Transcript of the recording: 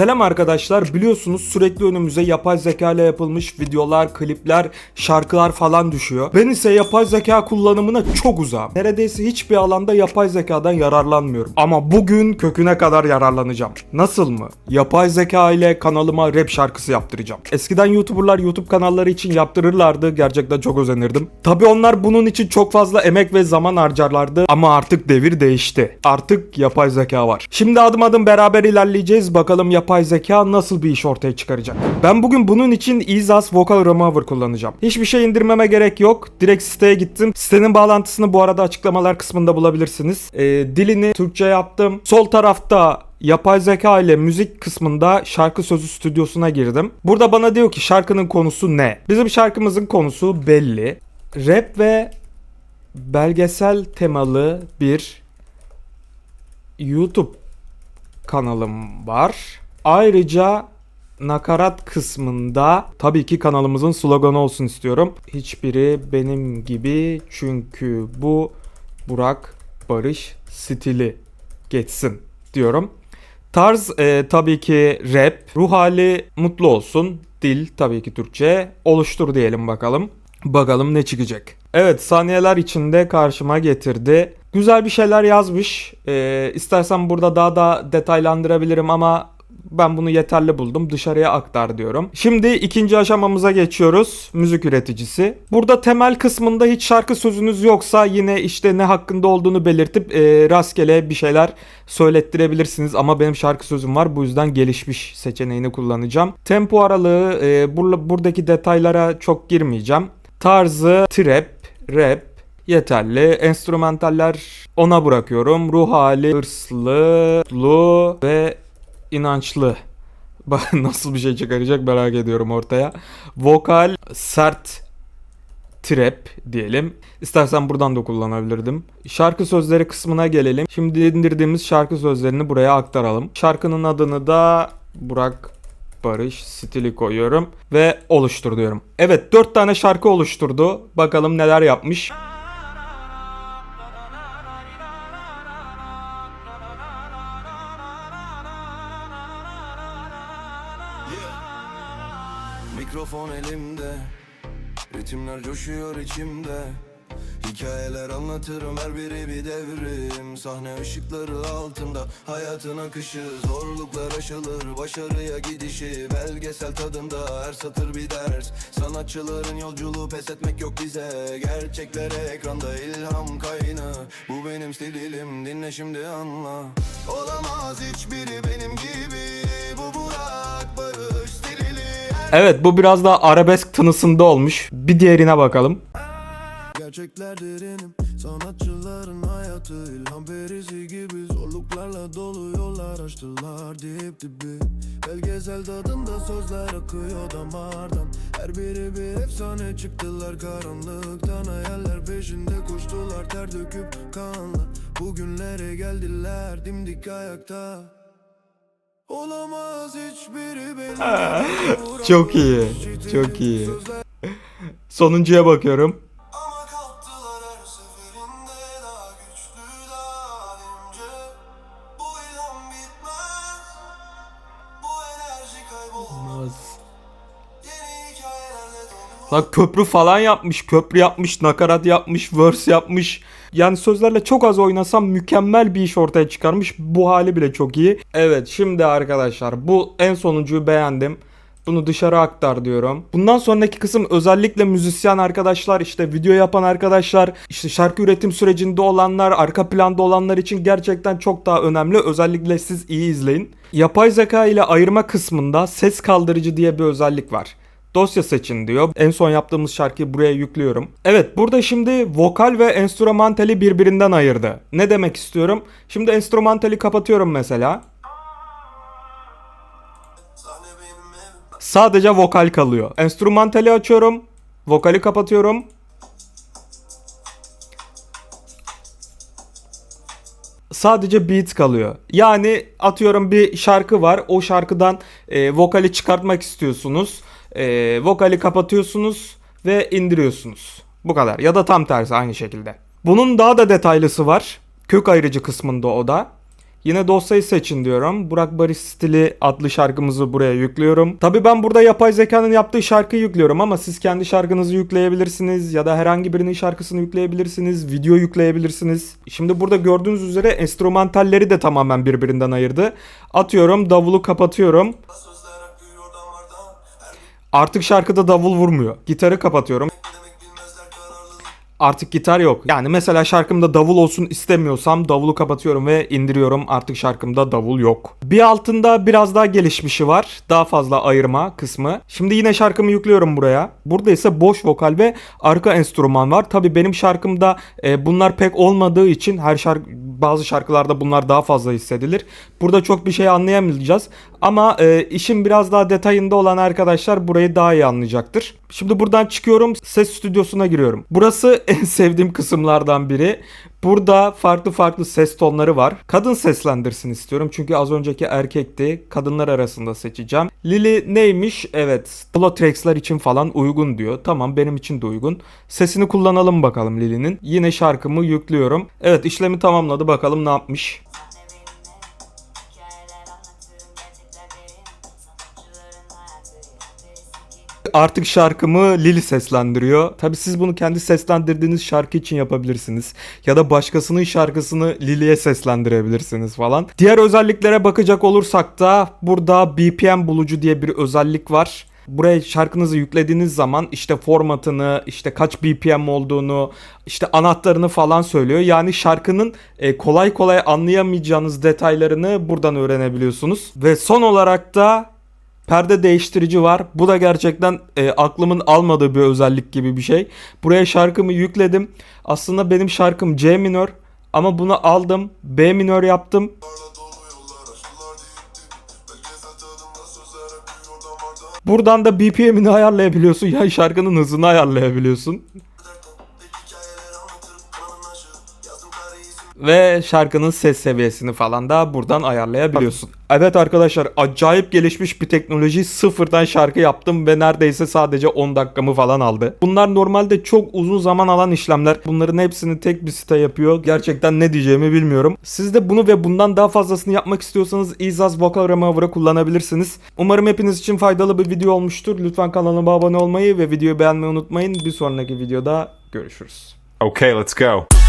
Selam arkadaşlar biliyorsunuz sürekli önümüze yapay zeka ile yapılmış videolar, klipler, şarkılar falan düşüyor. Ben ise yapay zeka kullanımına çok uzağım. Neredeyse hiçbir alanda yapay zekadan yararlanmıyorum. Ama bugün köküne kadar yararlanacağım. Nasıl mı? Yapay zeka ile kanalıma rap şarkısı yaptıracağım. Eskiden YouTuber'lar YouTube kanalları için yaptırırlardı. Gerçekten çok özenirdim. Tabi onlar bunun için çok fazla emek ve zaman harcarlardı. Ama artık devir değişti. Artık yapay zeka var. Şimdi adım adım beraber ilerleyeceğiz. Bakalım yapay zeka nasıl bir iş ortaya çıkaracak. Ben bugün bunun için Izas Vocal Remover kullanacağım. Hiçbir şey indirmeme gerek yok. Direkt siteye gittim. Sitenin bağlantısını bu arada açıklamalar kısmında bulabilirsiniz. Ee, dilini Türkçe yaptım. Sol tarafta yapay zeka ile müzik kısmında şarkı sözü stüdyosuna girdim. Burada bana diyor ki şarkının konusu ne? Bizim şarkımızın konusu belli. Rap ve belgesel temalı bir YouTube kanalım var. Ayrıca nakarat kısmında tabii ki kanalımızın sloganı olsun istiyorum. Hiçbiri benim gibi çünkü bu Burak Barış stili geçsin diyorum. Tarz e, tabii ki rap, ruh hali mutlu olsun, dil tabii ki Türkçe, oluştur diyelim bakalım. Bakalım ne çıkacak. Evet saniyeler içinde karşıma getirdi. Güzel bir şeyler yazmış. Ee, istersen burada daha da detaylandırabilirim ama ben bunu yeterli buldum. Dışarıya aktar diyorum. Şimdi ikinci aşamamıza geçiyoruz. Müzik üreticisi. Burada temel kısmında hiç şarkı sözünüz yoksa yine işte ne hakkında olduğunu belirtip e, rastgele bir şeyler söylettirebilirsiniz. Ama benim şarkı sözüm var. Bu yüzden gelişmiş seçeneğini kullanacağım. Tempo aralığı e, bur- buradaki detaylara çok girmeyeceğim. Tarzı trap, rap, yeterli. Enstrümantaller ona bırakıyorum. Ruh hali hırslı, mutlu ve inançlı. Nasıl bir şey çıkaracak merak ediyorum ortaya. Vokal sert trap diyelim. İstersen buradan da kullanabilirdim. Şarkı sözleri kısmına gelelim. Şimdi indirdiğimiz şarkı sözlerini buraya aktaralım. Şarkının adını da Burak Barış stili koyuyorum ve oluştur diyorum. Evet 4 tane şarkı oluşturdu. Bakalım neler yapmış. Mikrofon elimde Ritimler coşuyor içimde. Hikayeler anlatırım her biri bir devrim. Sahne ışıkları altında hayatın akışı. Zorluklar aşılır başarıya gidişi. Belgesel tadında her satır bir ders. Sanatçıların yolculuğu pes etmek yok bize. Gerçeklere ekranda ilham kaynağı. Bu benim stilim dinle şimdi anla. Olamaz hiçbiri benim gibi. Bu stili Evet bu biraz daha arabesk tınısında olmuş. Bir diğerine bakalım. Gerçekler derinim Sanatçıların hayatı. İlham perisi gibi Zorluklarla dolu yollar açtılar dip dibi. Belgesel tadında sözler akıyor damardan. Her biri bir efsane çıktılar karanlıktan. Hayaller peşinde koştular ter döküp kanla Bugünlere geldiler dimdik ayakta Olamaz hiçbiri. Çok iyi. Çok iyi. Sonuncuya bakıyorum. Lan köprü falan yapmış, köprü yapmış, nakarat yapmış, verse yapmış. Yani sözlerle çok az oynasam mükemmel bir iş ortaya çıkarmış. Bu hali bile çok iyi. Evet şimdi arkadaşlar bu en sonuncuyu beğendim. Bunu dışarı aktar diyorum. Bundan sonraki kısım özellikle müzisyen arkadaşlar, işte video yapan arkadaşlar, işte şarkı üretim sürecinde olanlar, arka planda olanlar için gerçekten çok daha önemli. Özellikle siz iyi izleyin. Yapay zeka ile ayırma kısmında ses kaldırıcı diye bir özellik var dosya seçin diyor. En son yaptığımız şarkıyı buraya yüklüyorum. Evet burada şimdi vokal ve enstrümantali birbirinden ayırdı. Ne demek istiyorum? Şimdi enstrümantali kapatıyorum mesela. Sadece vokal kalıyor. Enstrümantali açıyorum. Vokali kapatıyorum. Sadece beat kalıyor. Yani atıyorum bir şarkı var. O şarkıdan e, vokali çıkartmak istiyorsunuz. E, vokali kapatıyorsunuz ve indiriyorsunuz. Bu kadar. Ya da tam tersi aynı şekilde. Bunun daha da detaylısı var. Kök ayırıcı kısmında o da. Yine dosyayı seçin diyorum. Burak Barış stili adlı şarkımızı buraya yüklüyorum. Tabi ben burada yapay zekanın yaptığı şarkıyı yüklüyorum ama siz kendi şarkınızı yükleyebilirsiniz ya da herhangi birinin şarkısını yükleyebilirsiniz, video yükleyebilirsiniz. Şimdi burada gördüğünüz üzere enstrümantalleri de tamamen birbirinden ayırdı. Atıyorum, davulu kapatıyorum. Damardan Artık şarkıda davul vurmuyor. Gitarı kapatıyorum. Artık gitar yok. Yani mesela şarkımda davul olsun istemiyorsam davulu kapatıyorum ve indiriyorum. Artık şarkımda davul yok. Bir altında biraz daha gelişmişi var. Daha fazla ayırma kısmı. Şimdi yine şarkımı yüklüyorum buraya. Burada ise boş vokal ve arka enstrüman var. Tabi benim şarkımda e, bunlar pek olmadığı için her şarkı bazı şarkılarda bunlar daha fazla hissedilir. Burada çok bir şey anlayamayacağız. Ama e, işin biraz daha detayında olan arkadaşlar burayı daha iyi anlayacaktır. Şimdi buradan çıkıyorum. Ses stüdyosuna giriyorum. Burası en sevdiğim kısımlardan biri. Burada farklı farklı ses tonları var. Kadın seslendirsin istiyorum. Çünkü az önceki erkekti. Kadınlar arasında seçeceğim. Lily neymiş? Evet. Solo tracks'ler için falan uygun diyor. Tamam benim için de uygun. Sesini kullanalım bakalım Lily'nin. Yine şarkımı yüklüyorum. Evet işlemi tamamladı. Bakalım ne yapmış. Artık şarkımı Lili seslendiriyor. Tabi siz bunu kendi seslendirdiğiniz şarkı için yapabilirsiniz. Ya da başkasının şarkısını Lili'ye seslendirebilirsiniz falan. Diğer özelliklere bakacak olursak da burada BPM bulucu diye bir özellik var. Buraya şarkınızı yüklediğiniz zaman işte formatını, işte kaç BPM olduğunu, işte anahtarını falan söylüyor. Yani şarkının e, kolay kolay anlayamayacağınız detaylarını buradan öğrenebiliyorsunuz. Ve son olarak da perde değiştirici var. Bu da gerçekten e, aklımın almadığı bir özellik gibi bir şey. Buraya şarkımı yükledim. Aslında benim şarkım C minör ama bunu aldım B minör yaptım. Buradan da BPM'ini ayarlayabiliyorsun. Ya şarkının hızını ayarlayabiliyorsun. Ve şarkının ses seviyesini falan da buradan ayarlayabiliyorsun. Evet arkadaşlar acayip gelişmiş bir teknoloji. Sıfırdan şarkı yaptım ve neredeyse sadece 10 dakikamı falan aldı. Bunlar normalde çok uzun zaman alan işlemler. Bunların hepsini tek bir site yapıyor. Gerçekten ne diyeceğimi bilmiyorum. Siz de bunu ve bundan daha fazlasını yapmak istiyorsanız Izaz Vocal Remover'ı kullanabilirsiniz. Umarım hepiniz için faydalı bir video olmuştur. Lütfen kanalıma abone olmayı ve videoyu beğenmeyi unutmayın. Bir sonraki videoda görüşürüz. Okay, let's go.